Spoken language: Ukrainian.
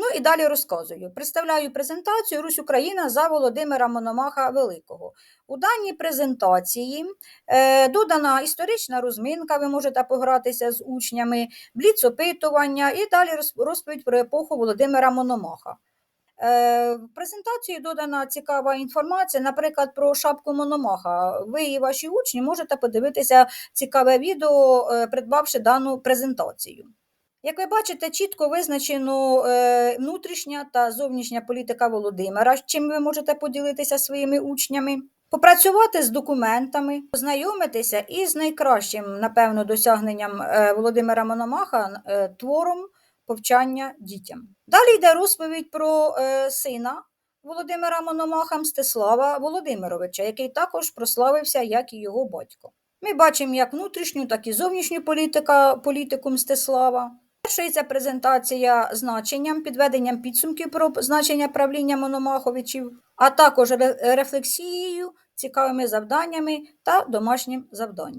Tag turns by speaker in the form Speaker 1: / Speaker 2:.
Speaker 1: Ну і далі розказую. Представляю презентацію Русь Україна за Володимира Мономаха Великого. У даній презентації е, додана історична розминка, ви можете погратися з учнями, бліц-опитування і далі розповідь про епоху Володимира Мономаха. Е, В презентації додана цікава інформація, наприклад, про шапку Мономаха. Ви і ваші учні можете подивитися цікаве відео, е, придбавши дану презентацію. Як ви бачите, чітко визначено е, внутрішня та зовнішня політика Володимира, чим ви можете поділитися своїми учнями. Попрацювати з документами, познайомитися із найкращим, напевно, досягненням е, Володимира Мономаха е, твором повчання дітям. Далі йде розповідь про сина Володимира Мономаха Мстислава Володимировича, який також прославився, як і його батько. Ми бачимо як внутрішню, так і зовнішню політика, політику Мстислава. Завершується презентація значенням, підведенням підсумків про значення правління Мономаховичів, а також рефлексією, цікавими завданнями та домашнім завданням.